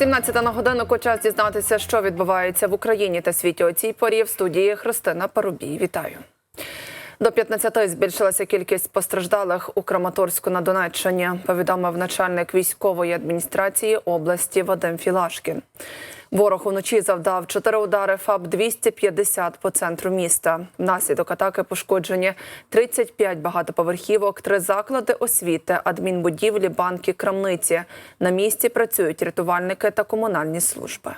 17 на годинку час дізнатися, що відбувається в Україні та світі у цій порі в студії Христина Парубій. Вітаю. До 15 збільшилася кількість постраждалих у Краматорську на Донеччині, повідомив начальник військової адміністрації області Вадим Філашкін. Ворог уночі завдав чотири удари ФАБ-250 по центру міста. Внаслідок атаки пошкоджені 35 багатоповерхівок, три заклади освіти, адмінбудівлі, банки, крамниці. На місці працюють рятувальники та комунальні служби.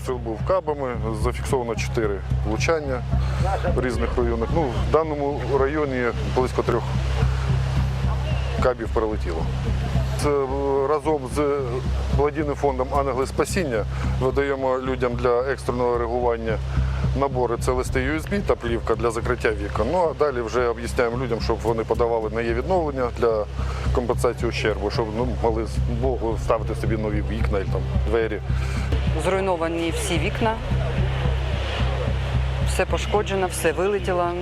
Обстріл був кабами, зафіксовано 4 влучання в різних районах. Ну, в даному районі близько трьох кабів прилетіло. Це е, разом з благодійним фондом Ангели Спасіння видаємо людям для екстреного реагування набори. Це листи USB та плівка для закриття вікон. Ну а далі вже об'ясняємо людям, щоб вони подавали на є відновлення для компенсації ущербу, щоб ну, могли ставити собі нові вікна і там двері. Зруйновані всі вікна, все пошкоджено, все вилетіло.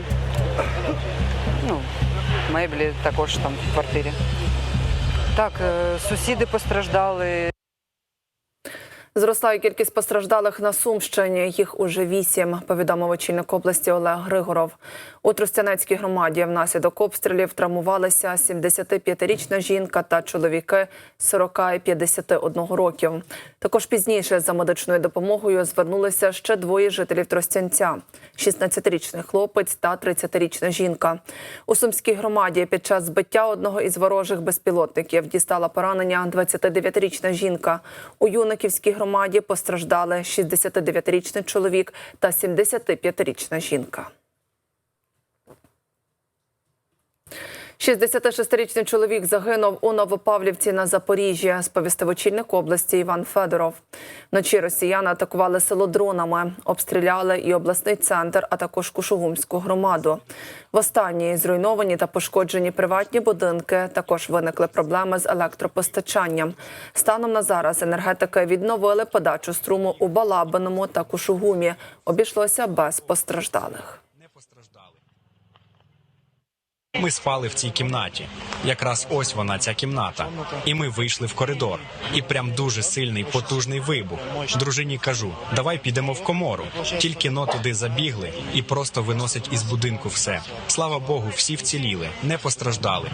Ну, меблі також там в квартирі. Так, е, сусіди постраждали. Зростає кількість постраждалих на Сумщині. Їх уже вісім. Повідомив очільник області Олег Григоров. У Тростянецькій громаді внаслідок обстрілів травмувалися 75-річна жінка та чоловіки 40 і 51 років. Також пізніше за медичною допомогою звернулися ще двоє жителів Тростянця: 16-річний хлопець та 30-річна жінка. У сумській громаді під час збиття одного із ворожих безпілотників дістала поранення 29-річна жінка. У Юниківській громаді постраждали 69-річний чоловік та 75-річна жінка. 66-річний чоловік загинув у Новопавлівці на Запоріжжі, сповістив очільник області Іван Федоров. Вночі росіяни атакували село дронами, обстріляли і обласний центр, а також Кушугумську громаду. В останній зруйновані та пошкоджені приватні будинки. Також виникли проблеми з електропостачанням. Станом на зараз енергетики відновили подачу струму у Балабиному та Кушугумі. Обійшлося без постраждалих. Ми спали в цій кімнаті. Якраз ось вона, ця кімната. І ми вийшли в коридор. І прям дуже сильний, потужний вибух. Дружині кажу: давай підемо в комору. Тільки но туди забігли і просто виносять із будинку все. Слава Богу, всі вціліли, не постраждали.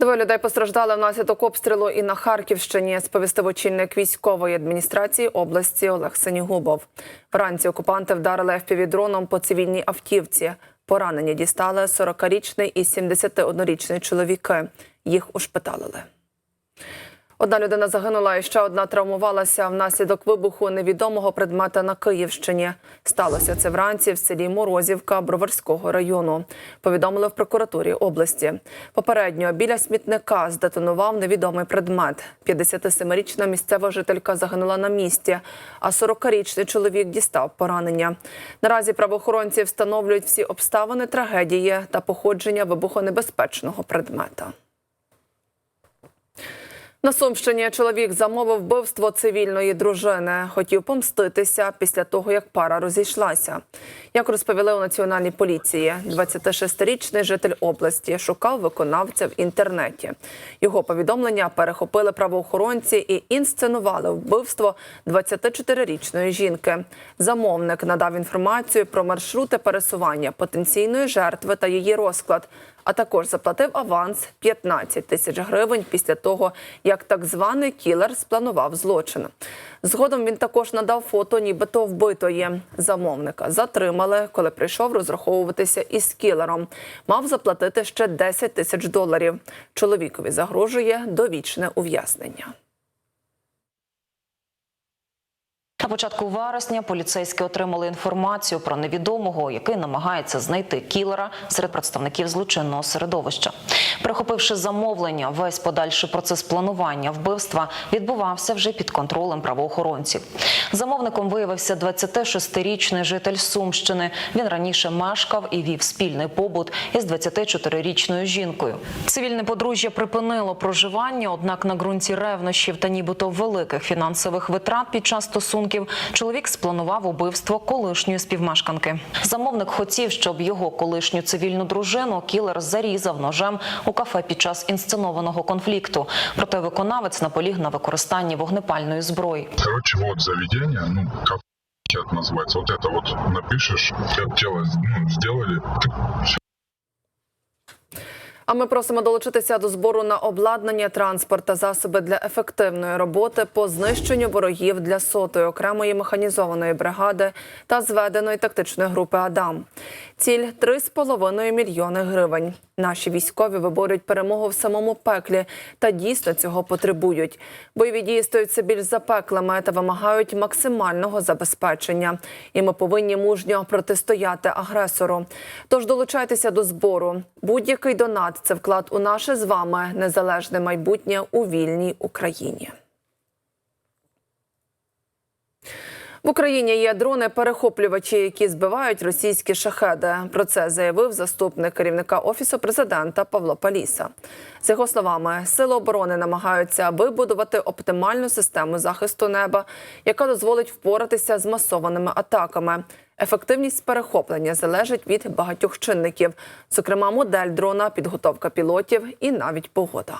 Двоє людей постраждали внаслідок обстрілу і на Харківщині, сповістив очільник військової адміністрації області Олег Сенігубов. Вранці окупанти вдарили FPV-дроном по цивільній автівці. Поранені дістали 40-річний і 71-річний чоловіки. Їх ушпиталили. Одна людина загинула, і ще одна травмувалася внаслідок вибуху невідомого предмета на Київщині. Сталося це вранці в селі Морозівка Броварського району. Повідомили в прокуратурі області. Попередньо біля смітника здетонував невідомий предмет. 57-річна місцева жителька загинула на місці, а 40-річний чоловік дістав поранення. Наразі правоохоронці встановлюють всі обставини трагедії та походження вибухонебезпечного предмета. На Сумщині чоловік замовив вбивство цивільної дружини. Хотів помститися після того, як пара розійшлася. Як розповіли у національній поліції, 26-річний житель області шукав виконавця в інтернеті. Його повідомлення перехопили правоохоронці і інсценували вбивство 24-річної жінки. Замовник надав інформацію про маршрути пересування потенційної жертви та її розклад а також заплатив аванс 15 тисяч гривень після того, так званий кілер спланував злочин. Згодом він також надав фото, нібито вбитої замовника. Затримали, коли прийшов розраховуватися із кілером. Мав заплатити ще 10 тисяч доларів. Чоловікові загрожує довічне ув'язнення. На початку вересня поліцейські отримали інформацію про невідомого, який намагається знайти кілера серед представників злочинного середовища. Прихопивши замовлення, весь подальший процес планування вбивства відбувався вже під контролем правоохоронців. Замовником виявився 26-річний житель Сумщини. Він раніше мешкав і вів спільний побут із 24-річною жінкою. Цивільне подружжя припинило проживання, однак на ґрунті ревнощів та нібито великих фінансових витрат під час стосунків чоловік спланував убивство колишньої співмешканки. Замовник хотів, щоб його колишню цивільну дружину кілер зарізав ножем у кафе під час інсценованого конфлікту. Проте виконавець наполіг на використанні вогнепальної зброї. Короче, вот заведение, ну, как это называется, вот это вот напишешь, как тело ну, сделали, ты А ми просимо долучитися до збору на обладнання, транспорт та засоби для ефективної роботи по знищенню ворогів для сотої окремої механізованої бригади та зведеної тактичної групи Адам. Ціль 3,5 мільйони гривень. Наші військові виборюють перемогу в самому пеклі та дійсно цього потребують. Бойові дії стають все більш запеклими та вимагають максимального забезпечення. І ми повинні мужньо протистояти агресору. Тож долучайтеся до збору. Будь-який донат це вклад у наше з вами незалежне майбутнє у вільній Україні. В Україні є дрони-перехоплювачі, які збивають російські шахеди. Про це заявив заступник керівника офісу президента Павло Паліса. З його словами, сили оборони намагаються вибудувати оптимальну систему захисту неба, яка дозволить впоратися з масованими атаками. Ефективність перехоплення залежить від багатьох чинників, зокрема модель дрона, підготовка пілотів і навіть погода.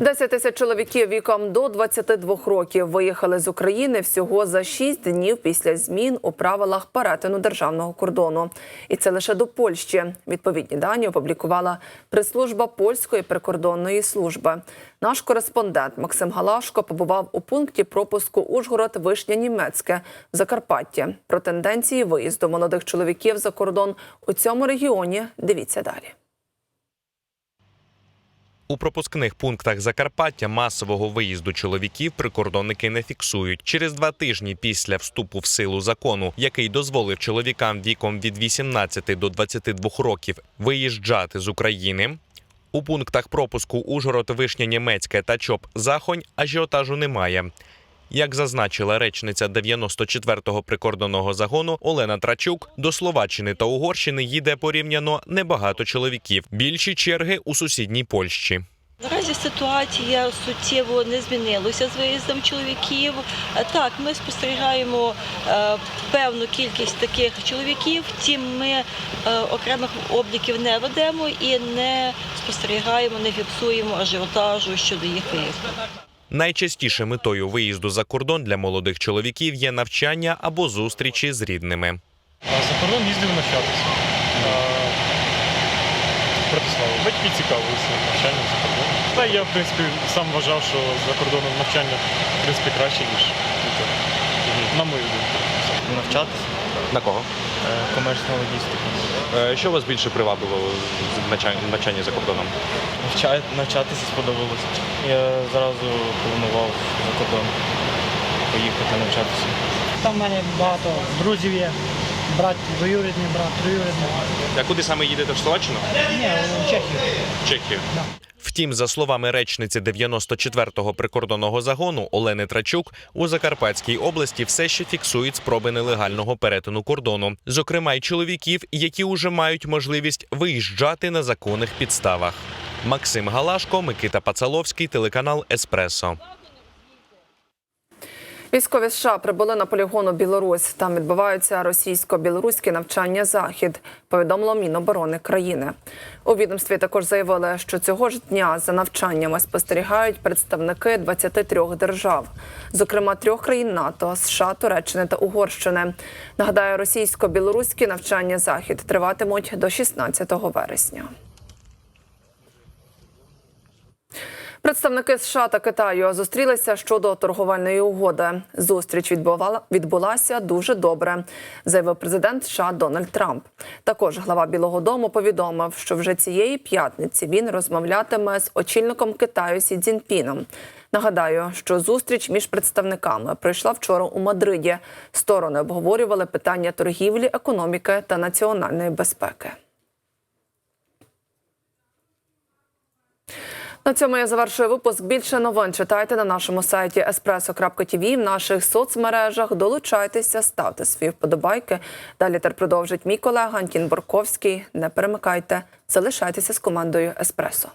10 тисяч чоловіків віком до 22 років виїхали з України всього за 6 днів після змін у правилах перетину державного кордону. І це лише до Польщі. Відповідні дані опублікувала прес-служба польської прикордонної служби. Наш кореспондент Максим Галашко побував у пункті пропуску Ужгород Вишня Німецьке в Закарпатті. Про тенденції виїзду молодих чоловіків за кордон у цьому регіоні. Дивіться далі. У пропускних пунктах Закарпаття масового виїзду чоловіків прикордонники не фіксують. Через два тижні після вступу в силу закону, який дозволив чоловікам віком від 18 до 22 років виїжджати з України. У пунктах пропуску Ужгород, Вишня, Німецьке та ЧОП Захонь ажіотажу немає. Як зазначила речниця 94-го прикордонного загону Олена Трачук, до Словаччини та Угорщини їде порівняно небагато чоловіків. Більші черги у сусідній Польщі. Наразі ситуація суттєво не змінилася з виїздом чоловіків. Е, Так, ми спостерігаємо е, певну кількість таких чоловіків, втім ми е, окремих обліків не ведемо і не спостерігаємо, не фіксуємо ажіотажу щодо їх виїзду. Найчастіше метою виїзду за кордон для молодих чоловіків є навчання або зустрічі з рідними. За кордон їздив навчатися. Братислава. Батьки цікавилися навчанням за кордоном. Та я, в принципі, сам вважав, що за кордоном навчання в принципі краще, ніж тут. На мою думку. Навчатися, На кого? е, комерційна логістика. Е, Що вас більше привабило в навчанні за кордоном? Навча- Навчатися сподобалося. Я зразу планував за кордон поїхати навчатися. Там в мене багато друзів є. Брат двоюрідний, брат троюрідний. А куди саме їдете в Словаччину? Ні, в Чехію. Чехію. Втім, за словами речниці 94-го прикордонного загону Олени Трачук, у Закарпатській області все ще фіксують спроби нелегального перетину кордону, зокрема й чоловіків, які уже мають можливість виїжджати на законних підставах. Максим Галашко, Микита Пацаловський, телеканал Еспресо. Військові США прибули на полігон у Білорусь. Там відбуваються російсько-білоруські навчання захід. Повідомило Міноборони країни. У відомстві також заявили, що цього ж дня за навчаннями спостерігають представники 23 держав, зокрема трьох країн НАТО, США, Туреччини та Угорщини. Нагадаю, російсько-білоруські навчання захід триватимуть до 16 вересня. Представники США та Китаю зустрілися щодо торговельної угоди. Зустріч відбувала відбулася дуже добре, заявив президент США Дональд Трамп. Також глава Білого Дому повідомив, що вже цієї п'ятниці він розмовлятиме з очільником Китаю Сі Цзіньпіном. Нагадаю, що зустріч між представниками пройшла вчора у Мадриді. Сторони обговорювали питання торгівлі, економіки та національної безпеки. На цьому я завершую випуск. Більше новин читайте на нашому сайті espresso.tv, в наших соцмережах. Долучайтеся, ставте свої вподобайки. Далі тер продовжить мій колега Антін Борковський. Не перемикайте, залишайтеся з командою Еспресо.